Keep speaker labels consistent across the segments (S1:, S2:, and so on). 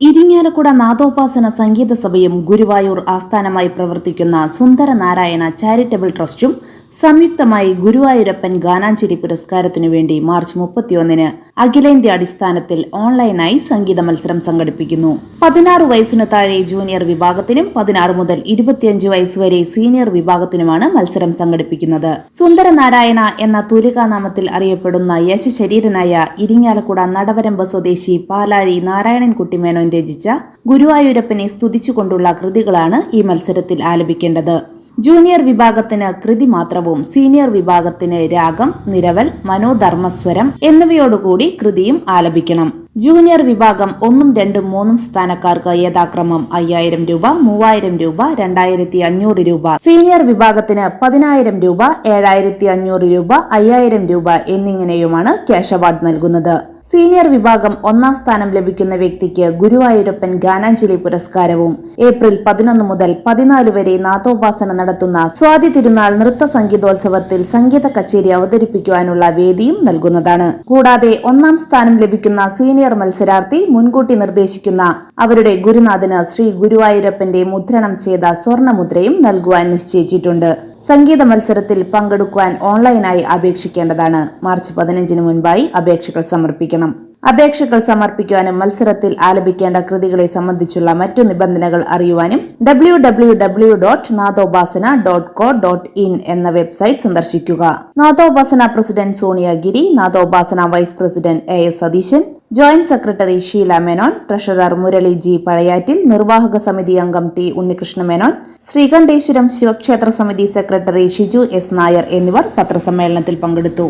S1: ഇരിങ്ങാലക്കുട നാദോപാസന സംഗീത സഭയും ഗുരുവായൂർ ആസ്ഥാനമായി പ്രവർത്തിക്കുന്ന സുന്ദരനാരായണ ചാരിറ്റബിൾ ട്രസ്റ്റും സംയുക്തമായി ഗുരുവായൂരപ്പൻ ഗാനാഞ്ജലി പുരസ്കാരത്തിനു വേണ്ടി മാർച്ച് മുപ്പത്തിയൊന്നിന് അഖിലേന്ത്യാ അടിസ്ഥാനത്തിൽ ഓൺലൈനായി സംഗീത മത്സരം സംഘടിപ്പിക്കുന്നു. പതിനാറ് വയസ്സിനു താഴെ ജൂനിയർ വിഭാഗത്തിനും പതിനാറ് മുതൽ ഇരുപത്തിയഞ്ച് വയസ്സ് വരെ സീനിയർ വിഭാഗത്തിനുമാണ് മത്സരം സംഘടിപ്പിക്കുന്നത്. സുന്ദരനാരായണ എന്ന തൂലികാനാമത്തിൽ അറിയപ്പെടുന്ന യശശരീരനായ ഇരിങ്ങാലക്കുട നടവരമ്പ സ്വദേശി പാലാഴി നാരായണൻകുട്ടി മേനോൻ രചിച്ച ഗുരുവായൂരപ്പനെ സ്തുതിച്ചുകൊണ്ടുള്ള കൃതികളാണ് ഈ മത്സരത്തിൽ ആലപിക്കേണ്ടത്. ജൂനിയർ വിഭാഗത്തിന് കൃതി മാത്രവും സീനിയർ വിഭാഗത്തിന് രാഗം നിരവൽ മനോധർമ്മസ്വരം എന്നിവയോടുകൂടി കൃതിയും ആലപിക്കണം. ജൂനിയർ വിഭാഗം ഒന്നും രണ്ടും മൂന്നും സ്ഥാനക്കാർക്ക് യഥാക്രമം അയ്യായിരം രൂപ മൂവായിരം രൂപ രണ്ടായിരത്തി അഞ്ഞൂറ് രൂപ. സീനിയർ വിഭാഗത്തിന് പതിനായിരം രൂപ ഏഴായിരത്തി അഞ്ഞൂറ് രൂപ അയ്യായിരം രൂപ എന്നിങ്ങനെയുമാണ് ക്യാഷ് അവാർഡ് നൽകുന്നത്. സീനിയർ വിഭാഗം ഒന്നാം സ്ഥാനം ലഭിക്കുന്ന വ്യക്തിക്ക് ഗുരുവായൂരപ്പൻ ഗാനാഞ്ജലി പുരസ്കാരവും. ഏപ്രിൽ പതിനൊന്ന് മുതൽ പതിനാല് വരെ നാഥോപാസന നടത്തുന്ന സ്വാതി തിരുനാൾ നൃത്ത സംഗീതോത്സവത്തിൽ സംഗീത കച്ചേരി അവതരിപ്പിക്കുവാനുള്ള വേദിയും നൽകുന്നതാണ്. കൂടാതെ ഒന്നാം സ്ഥാനം ലഭിക്കുന്ന സീനിയർ മത്സരാർത്ഥി മുൻകൂട്ടി നിർദ്ദേശിക്കുന്ന അവരുടെ ഗുരുനാഥന് ശ്രീ ഗുരുവായൂരപ്പന്റെ മുദ്രണം ചെയ്ത സ്വർണമുദ്രയും നൽകുവാൻ നിശ്ചയിച്ചിട്ടുണ്ട്. സംഗീത മത്സരത്തിൽ പങ്കെടുക്കുവാൻ ഓൺലൈനായി അപേക്ഷിക്കേണ്ടതാണ്. മാർച്ച് പതിനഞ്ചിന് മുൻപായി അപേക്ഷകൾ സമർപ്പിക്കണം. അപേക്ഷകൾ സമർപ്പിക്കുവാനും മത്സരത്തിൽ ആലപിക്കേണ്ട കൃതികളെ സംബന്ധിച്ചുള്ള മറ്റു നിബന്ധനകൾ അറിയുവാനും W W W dot Nadopasana dot co dot in എന്ന വെബ്സൈറ്റ് സന്ദർശിക്കുക. Nadopasana president Sonia Giri Nadopasana vice president A S Satheesan joint secretary Sheela Menon treasurer Murali G Pazhayattil നിർവാഹക സമിതി അംഗം ടി ഉണ്ണികൃഷ്ണ മേനോൻ ശ്രീകണ്ഠേശ്വരം ശിവക്ഷേത്ര സമിതി സെക്രട്ടറി ഷിജു എസ് നായർ എന്നിവർ പത്രസമ്മേളനത്തിൽ പങ്കെടുത്തു.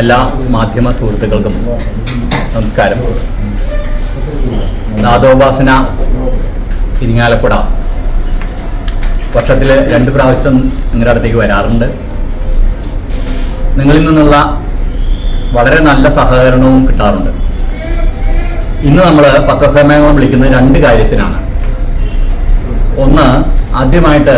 S2: എല്ലാ മാധ്യമ സുഹൃത്തുക്കൾക്കും നമസ്കാരം. നാദോപാസന ഇരിങ്ങാലക്കുട. വർഷത്തിൽ രണ്ട് പ്രാവശ്യം നിങ്ങളുടെ അടുത്തേക്ക് വരാറുണ്ട്. നിങ്ങളിൽ നിന്നുള്ള വളരെ നല്ല സഹകരണവും കിട്ടാറുണ്ട്. ഇന്ന് നമ്മൾ പത്രസമ്മേളനം വിളിക്കുന്നത് രണ്ട് കാര്യത്തിനാണ്. ഒന്ന് ആദ്യമായിട്ട്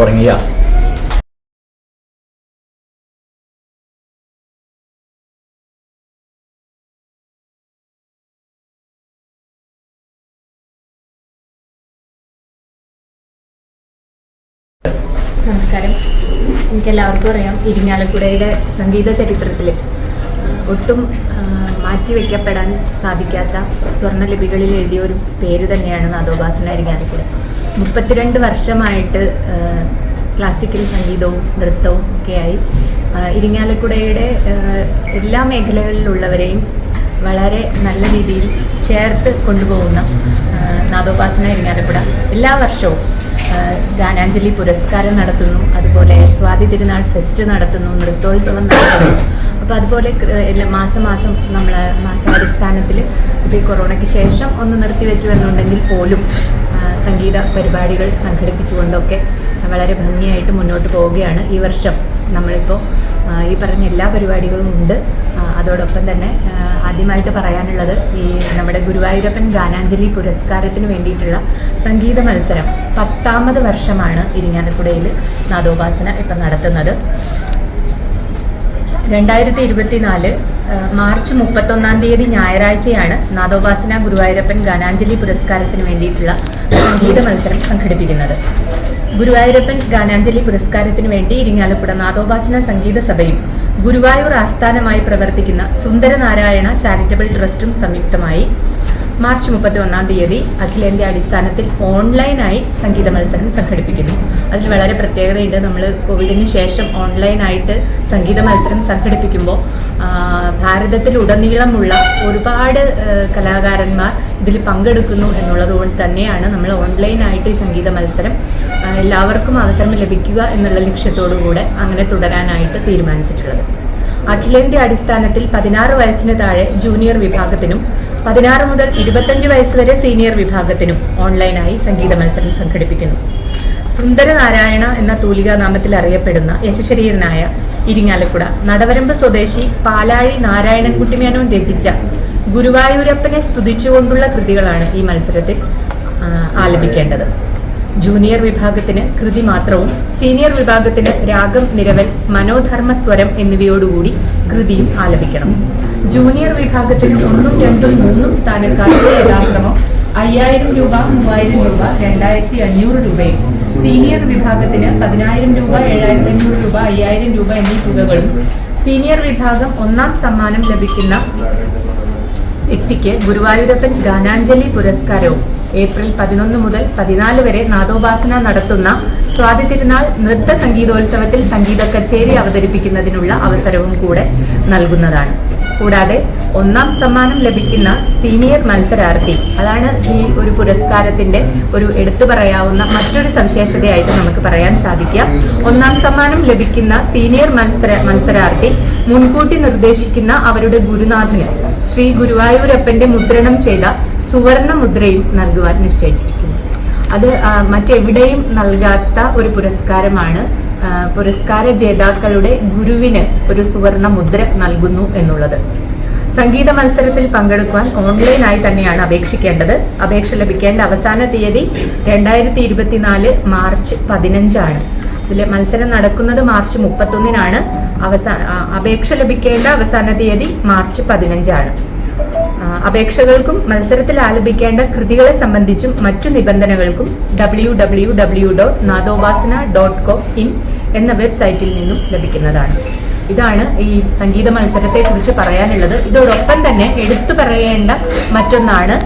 S2: തുടങ്ങിയ
S3: നമസ്കാരം. എനിക്കെല്ലാവർക്കും അറിയാം ഇരിങ്ങാലക്കുടയുടെ സംഗീത ചരിത്രത്തിൽ ഒട്ടും മാറ്റിവെക്കപ്പെടാൻ സാധിക്കാത്ത സ്വർണലിപികളിൽ എഴുതിയ ഒരു പേര് തന്നെയാണ് നാദോപാസന ഇരിങ്ങാലക്കുട. മുപ്പത്തിരണ്ട് വർഷമായിട്ട് ക്ലാസിക്കൽ സംഗീതവും നൃത്തവും ഒക്കെയായി ഇരിങ്ങാലക്കുടയുടെ എല്ലാ മേഖലകളിലുള്ളവരെയും വളരെ നല്ല രീതിയിൽ ചേർത്ത് കൊണ്ടുപോകുന്ന നാദോപാസന ഇരിങ്ങാലക്കുട എല്ലാ വർഷവും ഗാനാഞ്ജലി പുരസ്കാരം നടത്തുന്നു. അതുപോലെ സ്വാതി തിരുനാൾ ഫെസ്റ്റ് നടത്തുന്നു. നൃത്തോത്സവം നടത്തുന്നു. അപ്പോൾ അതുപോലെ എല്ലാ മാസം മാസം നമ്മൾ മാസാടിസ്ഥാനത്തിൽ ഇപ്പോൾ ഈ കൊറോണയ്ക്ക് ശേഷം ഒന്ന് നിർത്തിവെച്ചു എന്നുണ്ടെങ്കിൽ പോലും സംഗീത പരിപാടികൾ സംഘടിപ്പിച്ചുകൊണ്ടൊക്കെ വളരെ ഭംഗിയായിട്ട് മുന്നോട്ട് പോവുകയാണ് ഈ വർഷം. നമ്മളിപ്പോൾ ഈ പറഞ്ഞ എല്ലാ പരിപാടികളും ഉണ്ട്. അതോടൊപ്പം തന്നെ ആദ്യമായിട്ട് പറയാനുള്ളത് ഈ നമ്മുടെ ഗുരുവായൂരപ്പൻ ഗാനാഞ്ജലി പുരസ്കാരത്തിന് വേണ്ടിയിട്ടുള്ള സംഗീത മത്സരം പത്താമത് വർഷമാണ് ഇരിങ്ങാലക്കുടയിൽ നാദോപാസന ഇപ്പം നടത്തുന്നത്. രണ്ടായിരത്തി ഇരുപത്തിനാല് മാർച്ച് മുപ്പത്തൊന്നാം തീയതി ഞായറാഴ്ചയാണ് നാദോപാസന ഗുരുവായൂരപ്പൻ ഗാനാഞ്ജലി പുരസ്കാരത്തിന് വേണ്ടിയിട്ടുള്ള സംഗീത മത്സരം സംഘടിപ്പിക്കുന്നത്. ഗുരുവായൂരപ്പൻ ഗാനാഞ്ജലി പുരസ്കാരത്തിന് വേണ്ടി ഇരിങ്ങാലക്കുട നാദോപാസന സംഗീത സഭയും ഗുരുവായൂർ ആസ്ഥാനമായി പ്രവർത്തിക്കുന്ന സുന്ദരനാരായണ ചാരിറ്റബിൾ ട്രസ്റ്റും സംയുക്തമായി മാർച്ച് മുപ്പത്തി ഒന്നാം തീയതി അഖിലേന്ത്യാ അടിസ്ഥാനത്തിൽ ഓൺലൈനായി സംഗീത മത്സരം സംഘടിപ്പിക്കുന്നു. അതിൽ വളരെ പ്രത്യേകതയുണ്ട്. നമ്മൾ കോവിഡിന് ശേഷം ഓൺലൈനായിട്ട് സംഗീത മത്സരം സംഘടിപ്പിക്കുമ്പോൾ ഭാരതത്തിലുടനീളമുള്ള ഒരുപാട് കലാകാരന്മാർ ഇതിൽ പങ്കെടുക്കുന്നു എന്നുള്ളത് കൊണ്ട് തന്നെയാണ് നമ്മൾ ഓൺലൈനായിട്ട് ഈ സംഗീത മത്സരം എല്ലാവർക്കും അവസരം ലഭിക്കുക എന്നുള്ള ലക്ഷ്യത്തോടു കൂടെ അങ്ങനെ തുടരാനായിട്ട് തീരുമാനിച്ചിട്ടുള്ളത്. അഖിലേന്ത്യാ അടിസ്ഥാനത്തിൽ പതിനാറ് വയസ്സിന് താഴെ ജൂനിയർ വിഭാഗത്തിനും പതിനാറ് മുതൽ ഇരുപത്തഞ്ച് വയസ്സ് വരെ സീനിയർ വിഭാഗത്തിനും ഓൺലൈനായി സംഗീത മത്സരം സംഘടിപ്പിക്കുന്നു. സുന്ദരനാരായണ എന്ന തൂലികാ നാമത്തിൽ അറിയപ്പെടുന്ന യശശരീരനായ ഇരിങ്ങാലക്കുട നടവരമ്പ് സ്വദേശി പാലാഴി നാരായണൻകുട്ടിമേനോൻ രചിച്ച ഗുരുവായൂരപ്പനെ സ്തുതിച്ചുകൊണ്ടുള്ള കൃതികളാണ് ഈ മത്സരത്തിൽ ആലപിക്കേണ്ടത്. ജൂനിയർ വിഭാഗത്തിന് കൃതി മാത്രവും സീനിയർ വിഭാഗത്തിന് രാഗം നിരവൽ മനോധർമ്മ സ്വരം എന്നിവയോടുകൂടി കൃതിയും ആലപിക്കണം. ജൂനിയർ വിഭാഗത്തിന് ഒന്നും രണ്ടും മൂന്നും സ്ഥാനക്കാർക്ക് യഥാക്രമം അയ്യായിരം രൂപ മൂവായിരം രൂപ രണ്ടായിരത്തി അഞ്ഞൂറ് രൂപയും. സീനിയർ വിഭാഗത്തിന് പതിനായിരം രൂപ ഏഴായിരത്തി അഞ്ഞൂറ് രൂപ അയ്യായിരം രൂപ എന്നീ തുകകളും. സീനിയർ വിഭാഗം ഒന്നാം സമ്മാനം ലഭിക്കുന്ന വ്യക്തിക്ക് ഗുരുവായൂരപ്പൻ ഗാനാഞ്ജലി പുരസ്കാരവും ഏപ്രിൽ പതിനൊന്ന് മുതൽ പതിനാല് വരെ നാദോപാസന നടത്തുന്ന സ്വാതി തിരുനാൾ നൃത്ത സംഗീതോത്സവത്തിൽ സംഗീത കച്ചേരി അവതരിപ്പിക്കുന്നതിനുള്ള അവസരവും കൂടെ നൽകുന്നതാണ്. കൂടാതെ ഒന്നാം സമ്മാനം ലഭിക്കുന്ന സീനിയർ മത്സരാർത്ഥി അതാണ് ഈ ഒരു പുരസ്കാരത്തിന്റെ ഒരു എടുത്തു പറയാവുന്ന മറ്റൊരു സവിശേഷതയായിട്ട് നമുക്ക് പറയാൻ സാധിക്കുക. ഒന്നാം സമ്മാനം ലഭിക്കുന്ന സീനിയർ മത്സര മത്സരാർത്ഥി മുൻകൂട്ടി നിർദ്ദേശിക്കുന്ന അവരുടെ ഗുരുനാഥന് ശ്രീ ഗുരുവായൂരപ്പന്റെ മുദ്രണം ചെയ്ത സുവർണ മുദ്രയും നൽകുവാൻ നിശ്ചയിച്ചിരിക്കുന്നു. അത് മറ്റെവിടെയും നൽകാത്ത ഒരു പുരസ്കാരമാണ് പുരസ്കാര ജേതാക്കളുടെ ഗുരുവിന് ഒരു സുവർണ മുദ്ര നൽകുന്നു എന്നുള്ളത്. സംഗീത മത്സരത്തിൽ പങ്കെടുക്കുവാൻ ഓൺലൈനായി തന്നെയാണ് അപേക്ഷിക്കേണ്ടത്. അപേക്ഷ ലഭിക്കേണ്ട അവസാന തീയതി രണ്ടായിരത്തി ഇരുപത്തിനാല് മാർച്ച് പതിനഞ്ചാണ്. ഇതിൽ മത്സരം നടക്കുന്നത് മാർച്ച് മുപ്പത്തൊന്നിനാണ്. അവസാന അപേക്ഷ ലഭിക്കേണ്ട അവസാന തീയതി മാർച്ച് പതിനഞ്ചാണ്. അപേക്ഷകൾക്കും മത്സരത്തിൽ ആലപിക്കേണ്ട കൃതികളെ സംബന്ധിച്ചും മറ്റു നിബന്ധനകൾക്കും W W W dot Nadopasana dot com in എന്ന വെബ്സൈറ്റിൽ നിന്നും ലഭിക്കുന്നതാണ്. ഇതാണ് ഈ സംഗീത മത്സരത്തെ കുറിച്ച് പറയാനുള്ളത്. ഇതോടൊപ്പം തന്നെ എടുത്തു പറയേണ്ട മറ്റൊന്നാണ്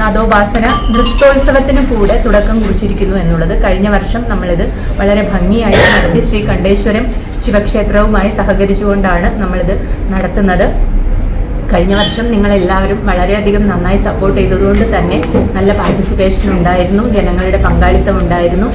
S3: നാദോപാസന നൃത്തോത്സവത്തിന് കൂടെ തുടക്കം കുറിച്ചിരിക്കുന്നു എന്നുള്ളത്. കഴിഞ്ഞ വർഷം നമ്മളിത് വളരെ ഭംഗിയായി നടത്തി. ശ്രീ കണ്ടേശ്വരം ശിവക്ഷേത്രവുമായി സഹകരിച്ചുകൊണ്ടാണ് നമ്മളിത് നടത്തുന്നത്. കഴിഞ്ഞ വർഷം നിങ്ങൾ എല്ലാവരും വളരെയധികം നന്നായി സപ്പോർട്ട് ചെയ്തതുകൊണ്ട് തന്നെ നല്ല പാർട്ടിസിപ്പേഷൻ ഉണ്ടായിരുന്നു. ജനങ്ങളുടെ പങ്കാളിത്തം ഉണ്ടായിരുന്നു.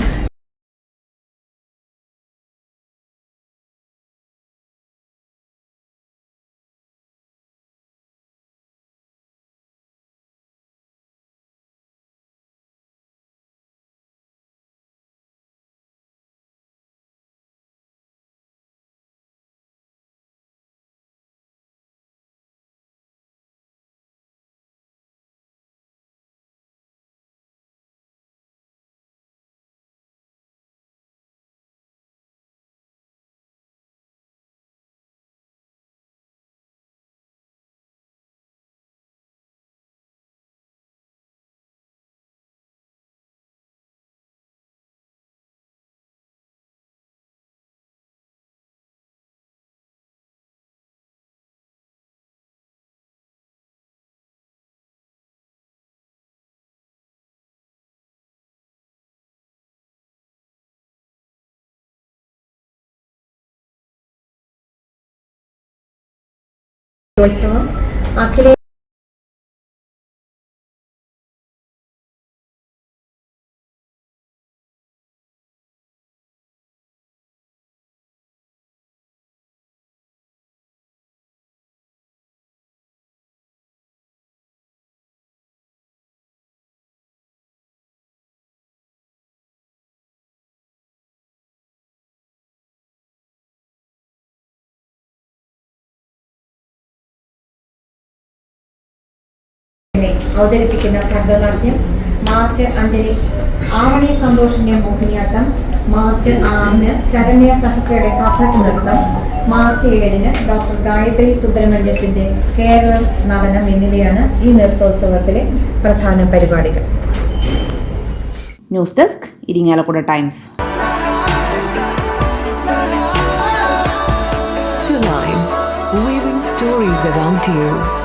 S4: ഉത്സവം. അഖിലേ അവതരിപ്പിക്കുന്ന ഭരതനാട്യം മാർച്ച് അഞ്ചിന് ആവണി സന്തോഷിന്റെ മോഹിനിയാട്ടം. മാർച്ച് ആറിന് ശരണ്യ സഹസ്രയുടെ കഥക് നൃത്തം. മാർച്ച് ഏഴിന് ഡോക്ടർ ഗായത്രി സുബ്രഹ്മണ്യത്തിന്റെ കേരള നടനം എന്നിവയാണ് ഈ നൃത്തോത്സവത്തിലെ പ്രധാന പരിപാടികൾ.
S1: News desk Irinjalakuda times.
S5: Weaving stories around you.